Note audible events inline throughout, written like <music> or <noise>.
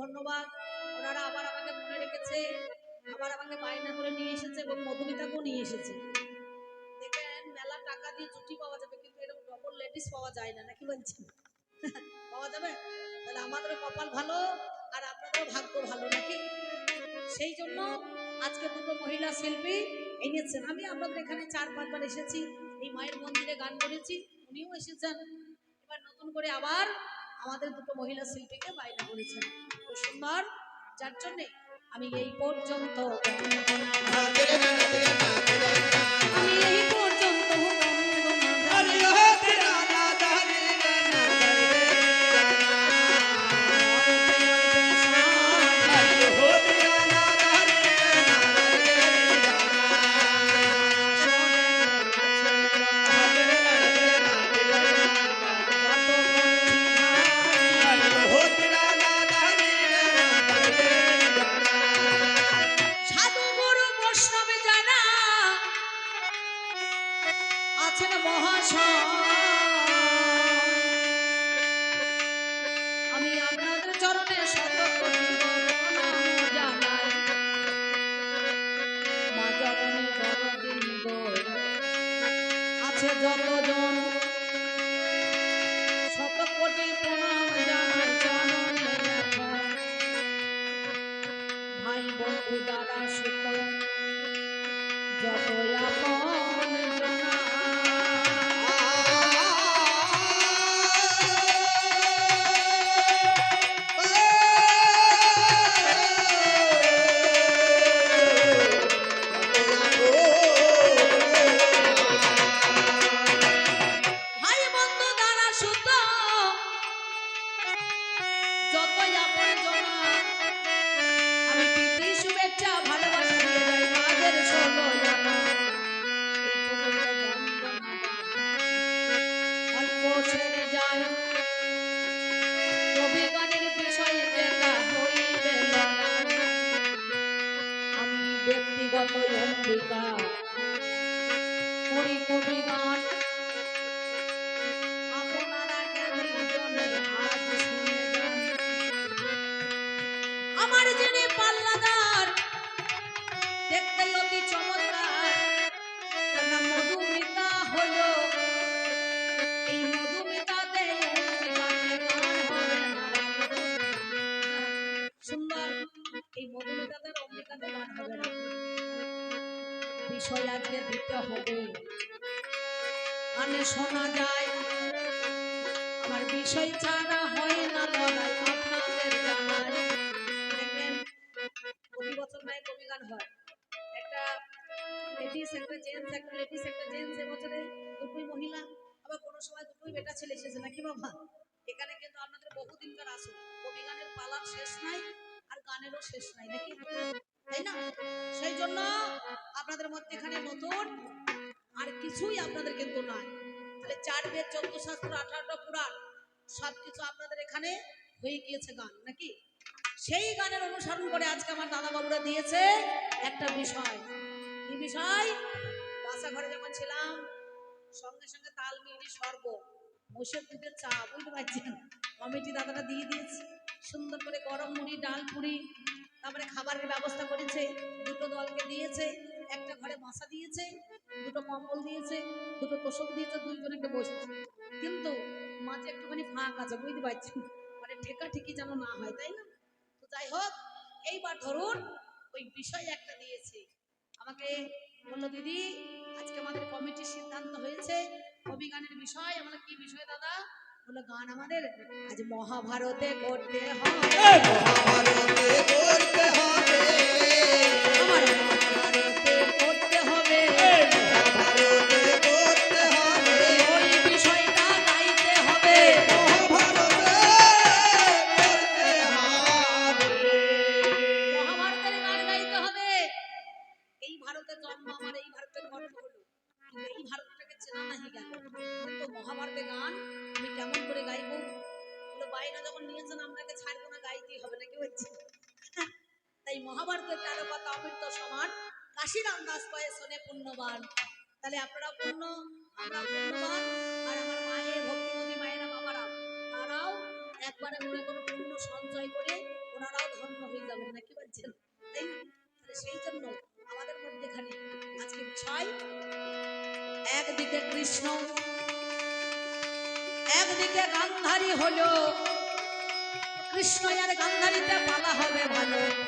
ধন্যবাদ। ওনারা আবার আমাকে মনে রেখেছে, আবার আমাকে বায়না করে নিয়ে এসেছে এবং মধুমিতাকেও নিয়ে এসেছে। দেখেন, মেলা টাকা দিয়ে জুটি পাওয়া যাবে, কিন্তু এরকম ডবল লেডিস পাওয়া যায় না, নাকি বলছি <laughs> পাওয়া যাবে? তাহলে আমাদের কপাল ভালো, আর আপনাদের ভাগ্য ভালো, নাকি? সেই জন্য আজকে দুটো মহিলা শিল্পী এনেছেন। আমি আপনাদের এখানে চার, পাঁচবার এসেছি, এই মায়ের মন্দিরে গান করেছি, উনিও এসেছেন। এবার নতুন করে আবার আমাদের দুটো মহিলা শিল্পীকে বাইরে করেছেন। খুব সুন্দর যার জন্যে আমি এই পর্যন্ত করি কবি গান আর সেই জন্য আপনাদের মধ্যে এখানে নতুন আর কিছুই আপনাদের কিন্তু নাই। তাহলে চার বেদ, চোদ্দ শাস্ত্র, আঠারোটা পুরাণ, সবকিছু আপনাদের এখানে হয়ে গিয়েছে গান, নাকি? সেই গানের অনুসরণ করে আজকে আমার দাদা বাবুরা দিয়েছে একটা বিষয়। কি বিষয়? বাসা ঘরে যখন ছিলাম, সঙ্গে সঙ্গে তাল মিলি স্বর্গ মোষের দুধের চা বুঝতে পারছেন? কমিটি দাদারা দিয়ে দিয়েছে। সুন্দর করে গরম মুড়ি, ডাল পুরি, তারপরে খাবারের ব্যবস্থা করেছে। দুটো দলকে দিয়েছে, একটা ঘরে বাসা দিয়েছে, দুটো কম্বল দিয়েছে, দুটো তোষক দিয়েছে দুইজনকে বসেছে। কিন্তু মাঝে একটুখানি ফাঁক আছে, বুঝতে পারছেন? মানে ঠেকা ঠিকই যেন না হয়, তাই না? তো যাই হোক, এইবার ধরুন, ওই বিষয় একটা দিয়েছে। আমাকে বলল, দিদি, আজকে আমাদের কমিটির সিদ্ধান্ত হয়েছে। কবি গানের বিষয়, আমরা কি বিষয় দাদা? বলল, গান আমাদের আজ মহাভারতে করতে হবে। মহাভারতে করতে হবে। মহাভারতের তেরো পাতা অমৃত সমান। কাশিরাম দাস পায়ে শোনে পুণ্যবান। তাহলে আপনারা পুণ্য আমরা পুণ্যবান, আর আমার মায়ের ভক্তিমতী মায়েরা বাবারা, তারাও একবারে মনে করো পুণ্য সঞ্চয় করে ওনারাও ধন্য হয়ে যাবেন। নাকি বলছেন? তাই? তাহলে সেই জন্য আমাদের মধ্যেখানে আজকে বিষয় একদিকে কৃষ্ণ, একদিকে গান্ধারী হলো। কৃষ্ণ আর গান্ধারীতে পালা হবে ভালো।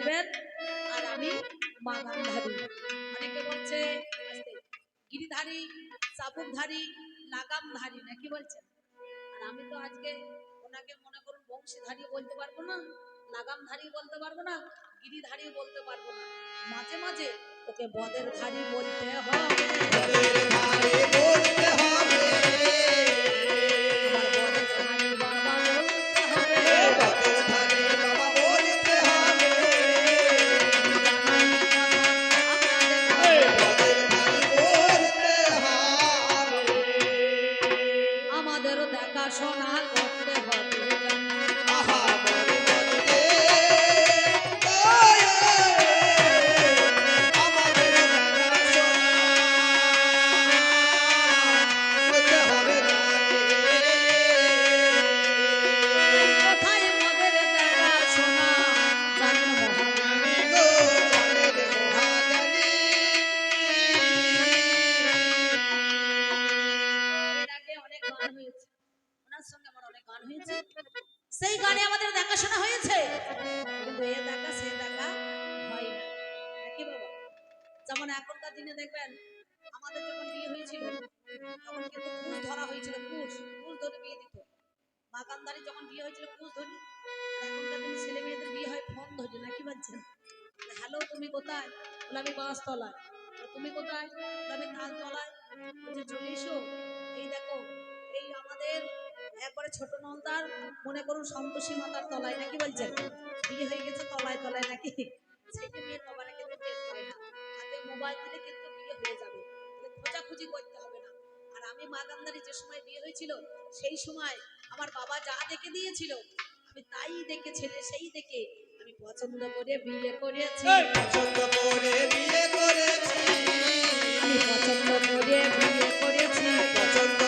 সাজবেন আর আমি মা অনেকে বলছে গিরিধারী, চাবুকধারী লাগামধারী নাকি বলছেন? আর আমি তো আজকে ওনাকে মনে করুন বংশীধারী বলতে পারব না লাগামধারী বলতে পারব না, গিরিধারী বলতে পারব না। মাঝে মাঝে ওকে বদের ধারী বলতে হবে ছোট নলদার মনে করুন সন্তোষী মাতার তলায় নাকি বলছেন? বিয়ে হয়ে গেছে তলায় তলায় নাকি? সেটা মেয়ের বাবারা কিন্তু টের পায় না। হাতে মোবাইল দিলে কিন্তু বিয়ে হয়ে যাবে। খোঁজাখুঁজি করতে হবে না। আর আমি মাগান্দারি যে সময় বিয়ে হয়েছিল সেই সময় আমার বাবা যা দেখে দিয়েছিল আমি তাই দেখে ছেলে সেই দেখে আমি পছন্দ করে বিয়ে করেছি। পছন্দ করে বিয়ে করেছি। আমি পছন্দ করে বিয়ে করেছি। পছন্দ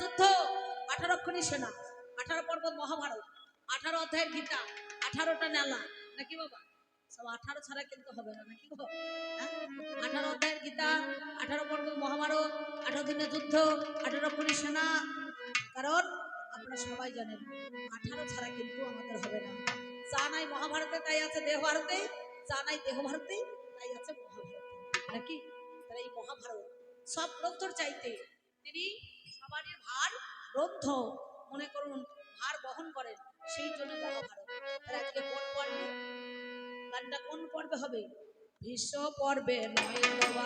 যুদ্ধ, আঠারো ক্ষণী সেনা, আঠারো পর্বত মহাভারত, আঠারো অধ্যায়ের গীতা, আঠারোটা নেলা। নাকি বাবা? সব আঠারো ছাড়া কিন্তু হবে না, নাকি গো? হ্যাঁ? আঠারো অধ্যায়ের গীতা, আঠারো পর্বত মহাভারত, আঠারো দিনের যুদ্ধ, আঠারো ক্ষণী সেনা। কারণ আপনারা সবাই জানেন, আঠারো ছাড়া কিন্তু আমাদের হবে না। যা নাই মহাভারতে, তাই আছে দেহ ভারতে যা নাই দেহ ভারতে তাই আছে মহাভারতে। নাকি? তাহলে এই মহাভারত, সব গ্রন্থর চাইতে তিনি সবারই ভার গ্রন্থ মনে করুন, ভার বহন করেন সেই জন্য মহাভারত আজকে কোন পর্বে? গানটা কোন পর্বে হবে? ভীষ্ম পর্বে নয় বাবা।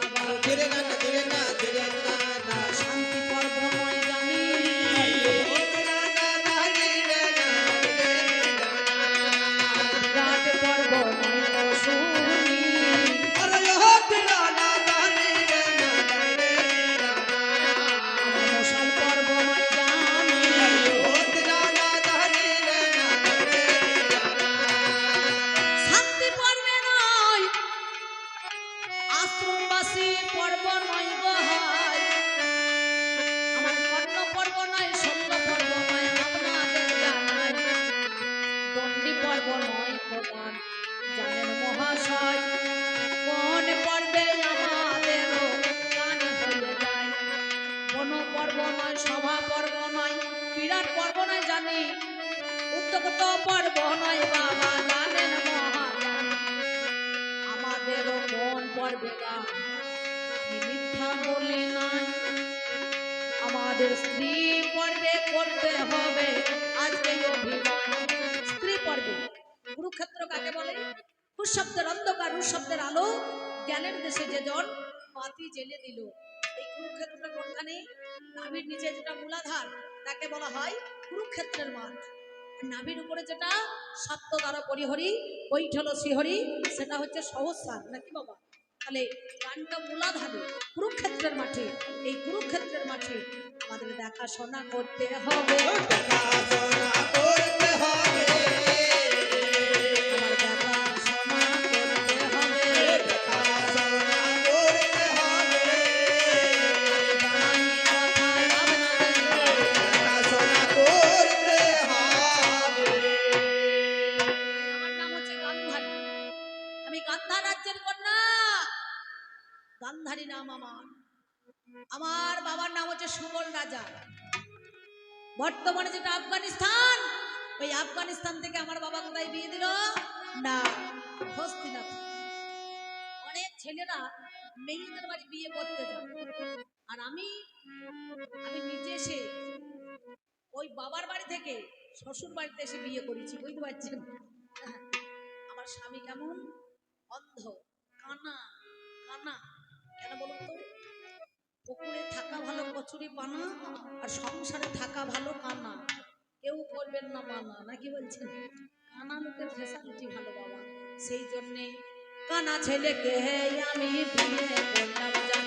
শান্তি পর্ব নয়। কুরুক্ষেত্র কাকে বলে? কুশ শব্দের অন্ধকার শব্দের আলো। জ্ঞানের দেশে যে জন বাতি জেলে দিল। এই কুরুক্ষেত্রটা কোনখানে? নাভির নিচে যেটা মূলাধার, তাকে বলা হয় কুরুক্ষেত্রের মাঠ। নাভির উপরে যেটা সত্য দ্বারা পরিহরি, বৈঠল শ্রীহরি, সেটা হচ্ছে সহস্রার নাকি বাবা? তাহলে গানটা মূলাধারে, কুরুক্ষেত্রের মাঠে। এই কুরুক্ষেত্রের মাঠে আমাদের দেখাশোনা করতে হবে। আমার বাবার বাড়ি থেকে শ্বশুর বাড়িতে এসে বিয়ে করেছি, বুঝতে পারছেন? আমার স্বামী কেমন? অন্ধ, কানা কানা। কেন বলুন তো? পুকুরে থাকা ভালো, কচুরি পানা, আর সংসারে থাকা ভালো কানা। কেউ করবেন না মানা, নাকি বলছেন? কানা লোকের ফেসালিটি ভালো বাবা। সেই জন্যে কানা ছেলেকে আমি বিয়ে করলাম। জান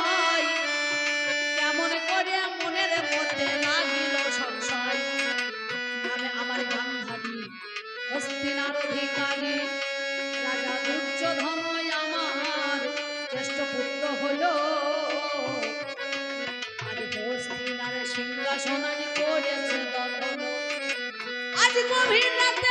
হলো। আজ হস্তিনার সিংহাসন আজ করেছে দখল আজ গভীর রাতে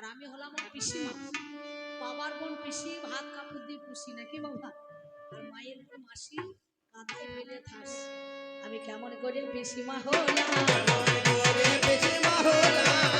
আর আমি হলাম ওর পিসিমা বাবার বোন পিসি, ভাত কাপড় দিয়ে পুষি নাকি বাবা? আর মায়ের মাসি কাঁথায় ফেলে থাস আমি কেমন করে পিসিমা হলাম? বেশি মহলা